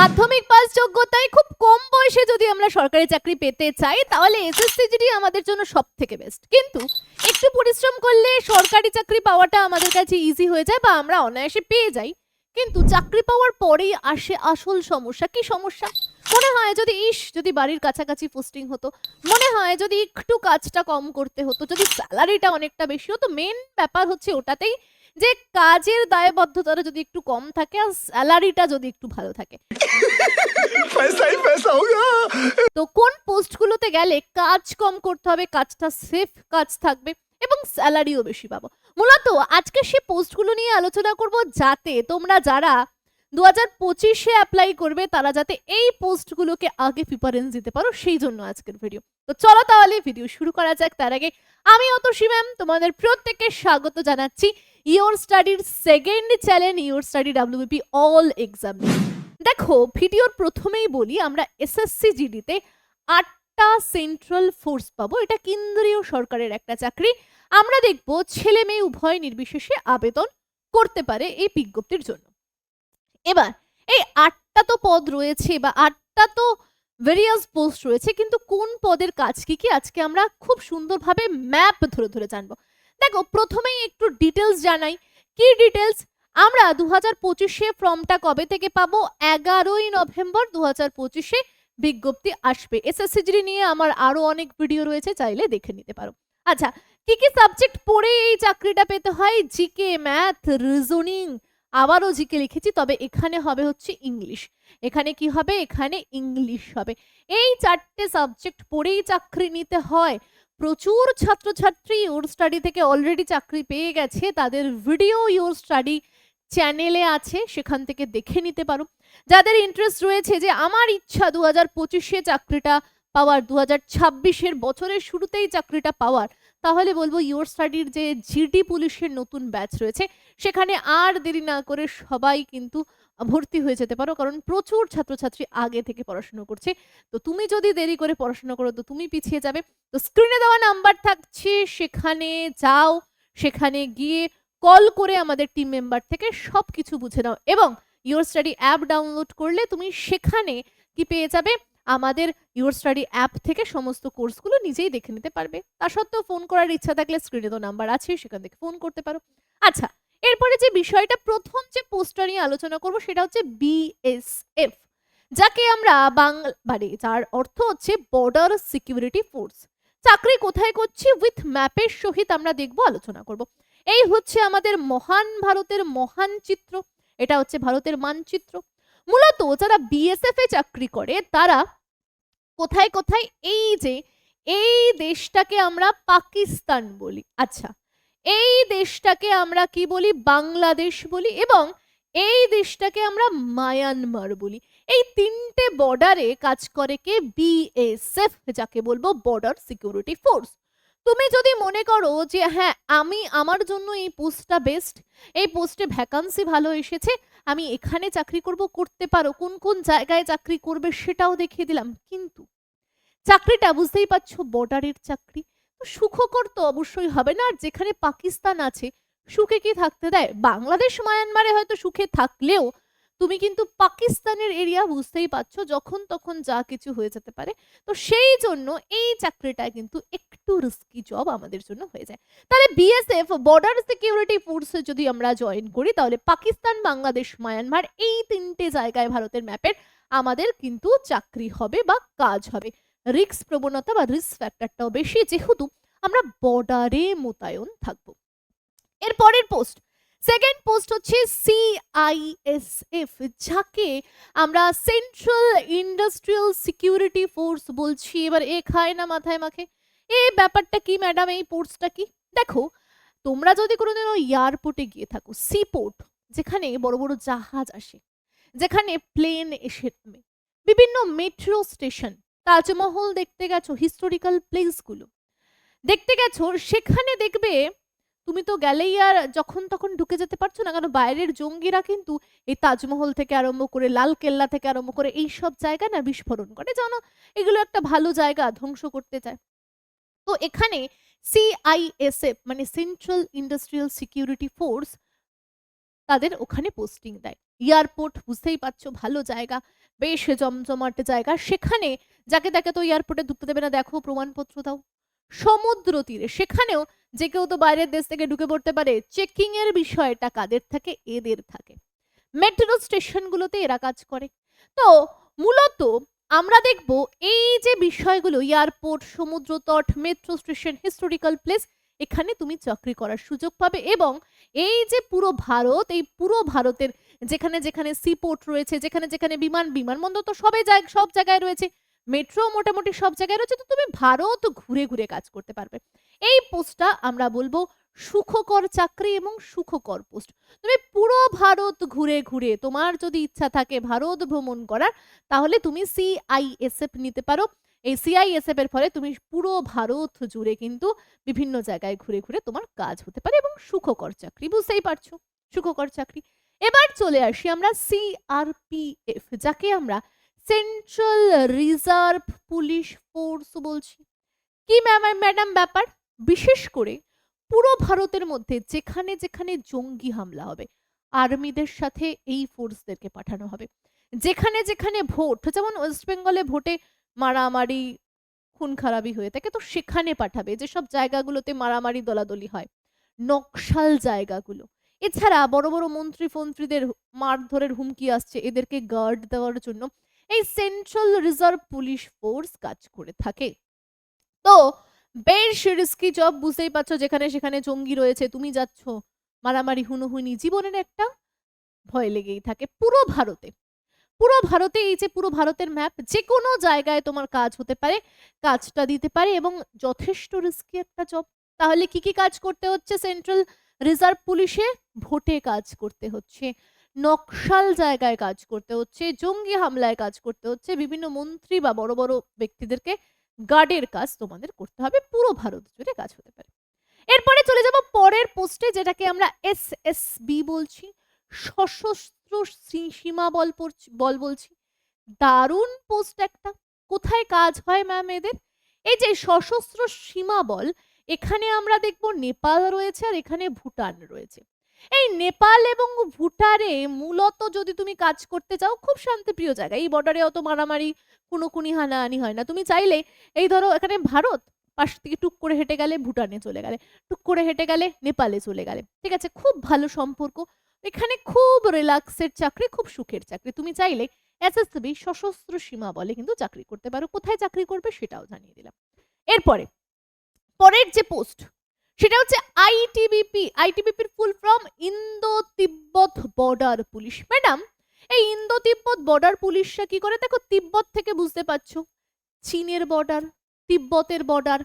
মাধ্যমিক পাস যোগ্যতায় খুব কম বয়সে যদি আমরা সরকারি চাকরি পেতে চাই, তাহলে এসএসসি জিডি আমাদের জন্য সব থেকে বেস্ট কিন্তু একটু পরিশ্রম করলে সরকারি চাকরি পাওয়াটা আমাদের কাছে ইজি হয়ে যায় বা আমরা অনায়াসে পেয়ে যাই। কিন্তু চাকরি পাওয়ার পরেই আসে আসল সমস্যা। কি সমস্যা? মনে হয় যদি ইস, যদি বাড়ির কাছাকাছি পোস্টিং হতো, মনে হয় যদি একটু কাজটা কম করতে হতো, যদি স্যালারিটা অনেকটা বেশি হতো মেন ব্যাপার হচ্ছে ওটাতেই যে কাজের দায়বদ্ধতাটা যদি একটু কম থাকে আর স্যালারিটা যদি একটু ভালো থাকে। তো কোন পোস্টগুলোতে গেলে কাজ কম করতে হবে কাজটা সেফ কাজ থাকবে এবং স্যালারিও বেশি পাবো? মূলত আজকে সেই পোস্টগুলো নিয়ে আলোচনা করব যাতে তোমরা যারা দু হাজার পঁচিশে অ্যাপ্লাই করবে তারা যাতে এই পোস্টগুলোকে আগে প্রিপারেন্স দিতে পারো সেই জন্য আজকের ভিডিও তো চলো তাহলে ভিডিও শুরু করা যাক। তার আগে আমি অতসী ম্যাম তোমাদের প্রত্যেককে স্বাগত জানাচ্ছি। ইওর স্টাডির second channel your study WBP all exam দেখো ভিডিওর প্রথমেই বলি, আমরা এসএসসি জিডিতে আটটা সেন্ট্রাল ফোর্স পাবো। এটা কেন্দ্রীয় সরকারের একটা চাকরি। আমরা দেখব ছেলে মেয়ে উভয় নির্বিশেষে আবেদন করতে পারে এই বিজ্ঞপ্তির জন্য। এবার, এই আটটা তো পদ রয়েছে বা আটটা তো ভেরিয়াস পোস্ট রয়েছে, কিন্তু কোন পদের কাজ কি কি? আজকে আমরা খুব সুন্দরভাবে ম্যাপ ধরে ধরে জানব। দেখো, প্রথমেই একটু ডিটেলস জানাই। কি ডিটেলস আমরা দু হাজার পঁচিশে ফর্মটা কবে থেকে পাবো? এগারোই নভেম্বর দু হাজার পঁচিশে বিজ্ঞপ্তি আসবে। এসএসসিজি নিয়ে আমার আরও অনেক ভিডিও রয়েছে, চাইলে দেখে নিতে পারো। আচ্ছা কি কি সাবজেক্ট পড়ে এই চাকরিটা পেতে হয়? জিকে ম্যাথ রিজনিং আবারও জিকে লিখেছি, তবে এখানে হবে হচ্ছে ইংলিশ এখানে কি হবে? এখানে ইংলিশ হবে। এই চারটে সাবজেক্ট পড়েই চাকরি নিতে হয়। প্রচুর ছাত্রছাত্রী ইউর স্টাডি থেকে অলরেডি চাকরি পেয়ে গেছে। তাদের ভিডিও ইউর স্টাডি চ্যানেলে আছে, সেখান থেকে দেখে নিতে পারো। যাদের ইন্টারেস্ট রয়েছে যে আমার ইচ্ছা দু হাজার পঁচিশে চাকরিটা পাওয়ার দু হাজার ছাব্বিশের বছরের শুরুতেই চাকরিটা পাওয়ার, তাহলে বলব ইউর স্টাডির যে জিডি পুলিশের নতুন ব্যাচ রয়েছে, সেখানে আর দেরি না করে সবাই কিন্তু ভর্তি হয়ে যেতে পারো, কারণ প্রচুর ছাত্রছাত্রী আগে থেকে পড়াশোনা করছে। তো তুমি যদি দেরি করে পড়াশোনা করো, তো তুমি পিছিয়ে যাবে। তো স্ক্রিনে দেওয়া নাম্বার থাকছে, সেখানে যাও, সেখানে গিয়ে কল করে আমাদের টিম মেম্বার থেকে সব কিছু বুঝে নাও এবং ইউর স্টাডি অ্যাপ ডাউনলোড করলে তুমি সেখানে কি পেয়ে যাবে? আমাদের ইউর স্টাডি অ্যাপ থেকে সমস্ত কোর্সগুলো নিজেই দেখে নিতে পারবে। তা সত্ত্বেও ফোন করার ইচ্ছা থাকলে স্ক্রিনে তো নাম্বার আছে সেখান থেকে ফোন করতে পারো। আচ্ছা এরপরে যে বিষয়টা প্রথম যে পোস্টটা নিয়ে আলোচনা করব সেটা হচ্ছে বিএসএফ যাকে আমরা বাংলা মানে যার অর্থ হচ্ছে বর্ডার সিকিউরিটি ফোর্স চাকরি কোথায় করছি উইথ ম্যাপের সহিত আমরা দেখব, আলোচনা করব। এই হচ্ছে আমাদের মহান ভারতের মহান চিত্র। এটা হচ্ছে ভারতের মানচিত্র। মূলত যারা বিএসএফ এ চাকরি করে, তারা কোথায় কোথায়, এই যে, এই দেশটাকে আমরা পাকিস্তান বলি। আচ্ছা এই দেশটাকে আমরা কি বলি? বাংলাদেশ বলি এবং এই দেশটাকে আমরা মায়ানমার বলি। এই তিনটে বর্ডারে কাজ করে কে? বিএসএফ যাকে বলব বর্ডার সিকিউরিটি ফোর্স তুমি যদি মনে করো যে হ্যাঁ আমি আমার জন্য এই পোস্টটা বেস্ট, এই পোস্টে ভ্যাকান্সি ভালো এসেছে, আমি এখানে চাকরি করব, করতে পারো, কোন কোন জায়গায় চাকরি করবে সেটাও দেখিয়ে দিলাম। কিন্তু চাকরিটা বুঝতেই পারছ, বর্ডারের চাকরি। সুখকর তো অবশ্যই হবে না। আর যেখানে পাকিস্তান আছে, সুখে কি থাকতে দেয়? বাংলাদেশ, মায়ানমারে হয়তো সুখে থাকলেও তুমি কিন্তু পাকিস্তানের এরিয়া বুঝতেই পারছ যখন তখন যা কিছু হয়ে যেতে পারে। তো সেই জন্য এই চাকরিটা কিন্তু একটু রিস্কি জব আমাদের জন্য হয়ে যায়। তাহলে বিএসএফ বর্ডার সিকিউরিটি ফোর্সে যদি আমরা জয়েন করি, তাহলে পাকিস্তান, বাংলাদেশ, মায়ানমার এই তিনটে জায়গায় ভারতের ম্যাপের আমাদের কিন্তু চাকরি হবে বা কাজ হবে। রিক্স প্রবণতা বা রিস্ক ফ্যাক্টরটাও বেশি, যেহেতু আমরা বর্ডারে মোতায়েন থাকব। এর পরের পোস্ট সেকেন্ড পোস্ট হচ্ছে সিআইএসএফ যাকে আমরা সেন্ট্রাল ইন্ডাস্ট্রিয়াল সিকিউরিটি ফোর্স বলছি। এবার এ খায় না, মাথায় মাখে। এই ব্যাপারটা কি ম্যাডাম এই পোর্টসটা কি? দেখো, তোমরা যদি কোনোদিনও এয়ারপোর্টে গিয়ে থাকো সি পোর্ট যেখানে বড় বড় জাহাজ আসে, যেখানে প্লেন এসে বিভিন্ন মেট্রো স্টেশন তাজমহল দেখতে গেছো হিস্টোরিক্যাল প্লেসগুলো দেখতে গেছো, সেখানে দেখবে তুমি তো গেলেই আর যখন তখন ঢুকে যেতে পারছ না, কারণ বাইরের জঙ্গিরা কিন্তু এই তাজমহল থেকে আরম্ভ করে লাল কেল্লা থেকে আরম্ভ করে, এই সব জায়গা না বিস্ফোরণ করে। জানো, এগুলো একটা ভালো জায়গা, ধ্বংস করতে চায়। তো এখানে সিআইএসএফ মানে সেন্ট্রাল ইন্ডাস্ট্রিয়াল সিকিউরিটি ফোর্স তাদের ওখানে পোস্টিং দেয়। এয়ারপোর্ট বুঝতেই পারছ, ভালো জায়গা। বেশ জমজমাট জায়গা। সেখানে যাকে তাকে তো এয়ারপোর্টে ঢুকতে দেবে না, দেখো, প্রমাণপত্র দাও। সমুদ্র তীরে, সেখানেও যে কেউ তো বাইরের দেশ থেকে ঢুকে পড়তে পারে। চেকিং এর বিষয়টা কাদের থাকে? এদের থাকে। মেট্রো স্টেশনগুলোতে এরা কাজ করে। তো মূলত আমরা দেখব এই যে বিষয়গুলো এয়ারপোর্ট সমুদ্র তট, মেট্রো স্টেশন হিস্টোরিক্যাল প্লেস এখানে তুমি চাকরি করার সুযোগ পাবে এবং এই যে পুরো ভারত, এই পুরো ভারতের যেখানে যেখানে সিপোর্ট রয়েছে, যেখানে যেখানে বিমান বিমানবন্দর তো সবে জায়গা সব জায়গায় রয়েছে। মেট্রো মোটামুটি সব জায়গায় রয়েছে, তো তুমি ভারত ঘুরে ঘুরে কাজ করতে পারবে। এই পোস্টটা আমরা বলব সুখকর চাকরি এবং সুখকর পোস্ট তুমি পুরো ভারত ঘুরে ঘুরে, তোমার যদি ইচ্ছা থাকে ভারত ভ্রমণ করার, তাহলে তুমি সিআইএসএফ নিতে পারো। এই সিআইএসএফ এর ফলে তুমি পুরো ভারত জুড়ে কিন্তু বিভিন্ন জায়গায় ঘুরে ঘুরে তোমার কাজ হতে পারে এবং সুখকর চাকরি, বুঝতেই পারছ? সুখকর চাকরি। এবার চলে আসি আমরা সিআরপিএফ যাকে আমরা সেন্ট্রাল রিজার্ভ পুলিশ ফোর্স বলছি। কি ম্যাম ম্যাডাম ব্যাপার? বিশেষ করে পুরো ভারতের মধ্যে যেখানে যেখানে জঙ্গি হামলা হবে, আর্মিদের সাথে এই ফোর্সদেরকে পাঠানো হবে। যেখানে যেখানে ভোট, যেমন ওয়েস্ট বেঙ্গলে ভোটে মারামারি, খুন খারাপি হয়ে থাকে, তো সেখানে পাঠাবে। যেসব জায়গাগুলোতে মারামারি দলাদলি হয়, নকশাল জায়গাগুলো। এছাড়া বড় বড় মন্ত্রী ফন্ত্রীদের মারধরের হুমকি আসছে এদেরকে গার্ড দেওয়ার জন্য। এই সেন্ট্রাল রিজার্ভ পুলিশ ফোর্স কাজ করে থাকে। তো বেশ রিস্কি জব বুঝতেই পারছ যেখানে সেখানে জঙ্গি রয়েছে, তুমি যাচ্ছ মারামারি, হুনোহুনি, জীবনের একটা ভয় লেগেই থাকে পুরো ভারতে। পুরো ভারতে এই যে পুরো ভারতের ম্যাপ যে কোনো জায়গায় তোমার কাজ হতে পারে, কাজটা দিতে পারে এবং যথেষ্ট রিস্কি একটা জব তাহলে কি কি কাজ করতে হচ্ছে সেন্ট্রাল রিজার্ভ পুলিশে ভোটে কাজ করতে হচ্ছে, নকশাল জায়গায় কাজ করতে হচ্ছে, জঙ্গি হামলায় কাজ করতে হচ্ছে, বিভিন্ন মন্ত্রী বা বড় বড় ব্যক্তিদেরকে গার্ডের কাজ তোমাদের করতে হবে, পুরো ভারত জুড়ে কাজ হতে পারে। এরপরে চলে যাব পরের পোস্টে যেটাকে আমরা এস এস বি বলছি, সশস্ত্র সীমা বল বল বলছি। দারুণ পোস্ট একটা। কোথায় কাজ হয় ম্যাম এদের? এই যে সশস্ত্র সীমা বল এখানে আমরা দেখব নেপাল রয়েছে আর এখানে ভুটান রয়েছে। এই নেপাল এবং ভুটানে মূলত যদি তুমি কাজ করতে চাও, খুব শান্তিপ্রিয় জায়গা। এই বর্ডারে অত মারামারি কোনো কুনি হানাহানি হয় না। তুমি চাইলে এই ধরো এখানে ভারত পাশ থেকে টুক করে হেঁটে গেলে ভুটানে চলে গেলে, টুক করে হেঁটে গেলে নেপালে চলে গেলে। ঠিক আছে? খুব ভালো সম্পর্ক। এখানে খুব রিল্যাক্সের চাকরি, খুব সুখের চাকরি। তুমি চাইলে এসএসবি সশস্ত্র সীমা বলে কিন্তু চাকরি করতে পারো। কোথায় চাকরি করবে সেটাও জানিয়ে দিলাম। এরপরে পরের যে পোস্ট, সেটা হচ্ছে ITBP আইটিবিপির full form Indo Tibet border police. Madam, এই ইন্দো তিব্বত বর্ডার পুলিশরা কি করে? দেখো, তিব্বত থেকে বুঝতে পারছ। চীনের বর্ডার, তিব্বতের বর্ডার,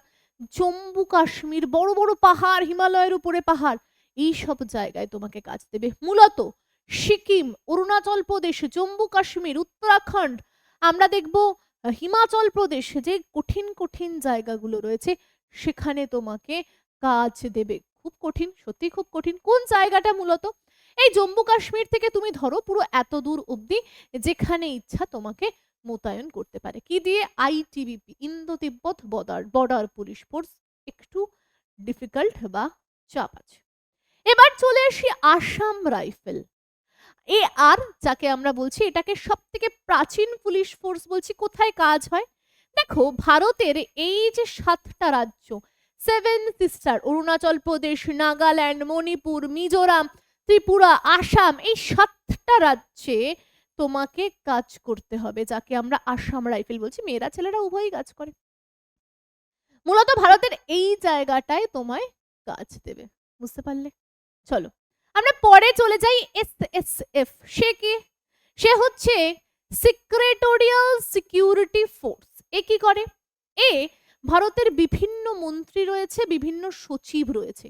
জম্মু কাশ্মীর, বড় বড় পাহাড়, হিমালয়ের উপরে পাহাড়, এই সব জায়গায় তোমাকে কাজ দেবে। মূলত সিকিম, অরুণাচল প্রদেশ, জম্মু কাশ্মীর, উত্তরাখণ্ড, আমরা দেখব হিমাচল প্রদেশ, যে কঠিন কঠিন জায়গাগুলো রয়েছে সেখানে তোমাকে কাজ দেবে। খুব কঠিন সত্যি খুব কঠিন। কোন জায়গাটা মূলত? এই জম্মু কাশ্মীর থেকে তুমি ধরো পুরো এত দূর অবধি যেখানে ইচ্ছা তোমাকে মোতায়েন করতে পারে। কি দিয়ে? ITBP Indo Tibet border border police force একটু ডিফিকাল্ট বা চাপ আছে। এবার চলে আসি আসাম রাইফেল এ আর, যাকে আমরা বলছি, এটাকে সব থেকে প্রাচীন পুলিশ ফোর্স বলছি, কোথায় কাজ হয়? দেখো, ভারতের এই যে সাতটা রাজ্য সেভেন সিস্টার অরুণাচল প্রদেশ, নাগাল্যান্ড, মণিপুর, মিজোরাম, ত্রিপুরা, আসাম, এই সাতটা রাজ্যে তোমাকে কাজ করতে হবে, যাকে আমরা আসাম রাইফেল বলছি। মেয়েরা, ছেলেরা উভয়ই কাজ করে। মূলত ভারতের এই জায়গাটায় তোমায় কাজ দেবে। বুঝতে পারলে? চলো, আমরা পরে চলে যাই এস এস এফ সে কে? সে হচ্ছে সিক্রেটোরিয়াল সিকিউরিটি ফোর্স এ কি করে? এ ভারতের বিভিন্ন মন্ত্রী রয়েছে, বিভিন্ন সচিব রয়েছে।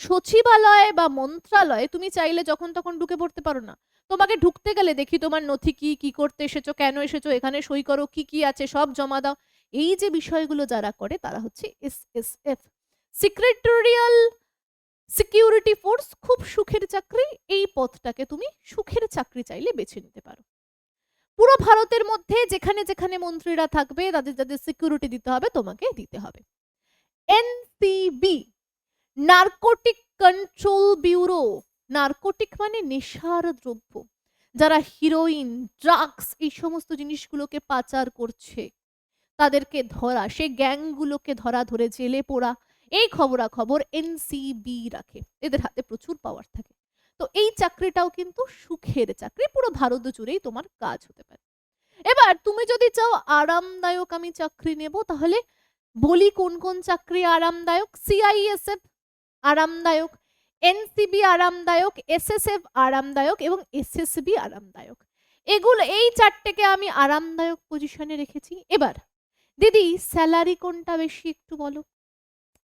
সচিবালয় বা মন্ত্রালয়ে, তুমি চাইলে যখন তখন ঢুকে পড়তে পারো না। তোমাকে ঢুকতে গেলে দেখি তোমার নথি কি কি করতে এসেছ, কেন এসেছ, এখানে সই করো, কি কি আছে, সব জমা দাও। এই যে বিষয়গুলো যারা করে, তারা হচ্ছে S S F. Secretarial security force খুব সুখের চাকরি, এই পথটাকে তুমি সুখের চাকরি চাইলে বেছে নিতে পারো। পুরো ভারতের মধ্যে যেখানে যেখানে মন্ত্রীরা থাকবে, তাদের যাদের সিকিউরিটি দিতে হবে, তোমাকে দিতে হবে। NCB narcotic control bureau narcotic মানে নেশার দ্রব্য, যারা হিরোইন ড্রাগস এই সমস্ত জিনিসগুলোকে পাচার করছে, তাদেরকে ধরা সে গ্যাংগুলোকে ধরা, ধরে জেলে পোড়া, এই খবরাখবর এনসিবি রাখে। এদের হাতে প্রচুর পাওয়ার থাকে। তো এই চাকরিটাও কিন্তু সুখের চাকরি, পুরো ভারত জুড়েই তোমার কাজ হতে পারে। এবার তুমি যদি চাও আরামদায়ক আমি চাকরি নেব, তাহলে বলি কোন কোন চাকরি আরামদায়ক? সিআইএসএফ আরামদায়ক এনসিবি আরামদায়ক এসএসএফ আরামদায়ক এবং এসএসবি আরামদায়ক। এগুলো এই চারটেকে আমি আরামদায়ক পজিশনে রেখেছি। এবার দিদি স্যালারি কোনটা বেশি একটু বলো?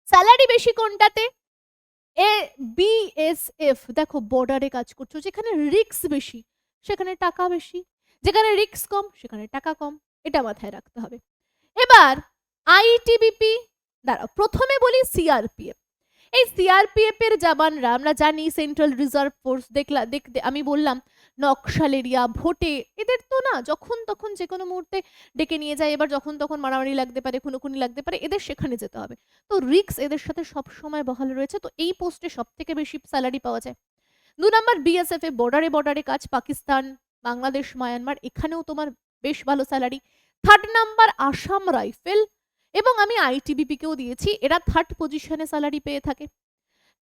স্যালারি বেশি কোনটাতে? এ বিএসএফ দেখো বর্ডারে কাজ করছ, যেখানে রিক্স বেশি, সেখানে টাকা বেশি, যেখানে রিক্স কম, সেখানে টাকা কম, এটা মাথায় রাখতে হবে। এবার আইটিবিপি দাঁড়াও, প্রথমে বলি সিআরপিএফ এই সিআরপিএফ এর জওয়ানরা, আমরা জানি সেন্ট্রাল রিজার্ভ ফোর্স দেখলা দেখতে আমি বললাম নকশাল এরিয়া ভোটে, এদের তো না, যখন তখন যে কোনো মুহূর্তে ডেকে নিয়ে যায়, এবার যখন তখন মারামারি লাগতে পারে, খুনোখুনি লাগতে পারে, এদের সেখানে যেতে হবে। তো রিক্স এদের সাথে সব সময় বহাল রয়েছে, তো এই পোস্টে সব থেকে বেশি স্যালারি পাওয়া যায়। দু নম্বর বিএসএফ এ বর্ডারে বর্ডারে কাজ, পাকিস্তান, বাংলাদেশ, মায়ানমার, এখানেও তোমার বেশ ভালো salary third number Assam rifle এবং আমি আইটিবিপি কেও দিয়েছি, এরা থার্ড পজিশনে স্যালারি পেয়ে থাকে।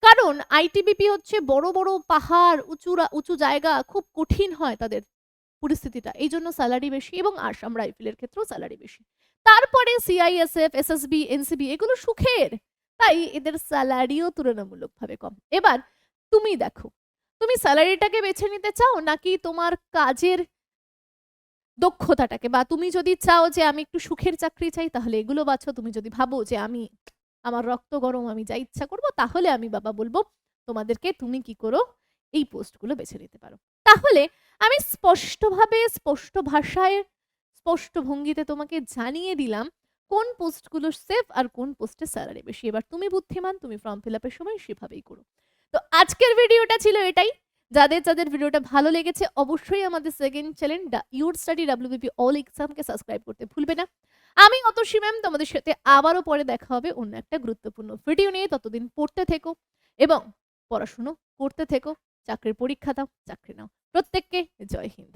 কারণ আইটিবিপি হচ্ছে বড় বড় পাহাড় উঁচুরা উঁচু জায়গা, খুব কঠিন হয় তাদের পরিস্থিতিটা। এই জন্য স্যালারি বেশি এবং আসাম রাইফেলের ক্ষেত্রেও স্যালারি বেশি। তারপরে সিআইএসএফ এসএসবি এনসিবি এগুলো সুখের, তাই এদের স্যালারিও তুলনামূলকভাবে কম। এবার তুমি দেখো, তুমি স্যালারিটাকে বেছে নিতে চাও নাকি তোমার কাজের দক্ষতাটাকে বা তুমি যদি চাও যে আমি একটু সুখের চাকরি চাই, তাহলে এগুলো বাছো। তুমি যদি ভাবো যে আমি, আমার রক্ত গরম, আমি যা ইচ্ছা করব, তাহলে আমি বাবা বলব, তোমাদেরকে তুমি কি করো, এই পোস্টগুলো বেছে নিতে পারো। তাহলে আমি স্পষ্টভাবে, স্পষ্ট ভাষায়, স্পষ্ট ভঙ্গিতে তোমাকে জানিয়ে দিলাম কোন পোস্টগুলো সেফ আর কোন পোস্টে স্যালারি বেশি। এবার তুমি বুদ্ধিমান, তুমি ফর্ম ফিল আপের সময় সেভাবেই করো। তো আজকের ভিডিওটা ছিল এটাই। যাদের যাদের ভিডিওটা ভালো লেগেছে, অবশ্যই আমাদের second channel your study WBP all এক্সামকে subscribe করতে ভুলবে না। আমি অতসী ম্যাম তোমাদের সাথে আবারও পরে দেখা হবে অন্য একটা গুরুত্বপূর্ণ ভিডিও নিয়ে। ততদিন পড়তে থেকো এবং পড়াশুনো করতে থেকো। চাকরির পরীক্ষা দাও, চাকরি নাও। প্রত্যেককে জয় হিন্দ।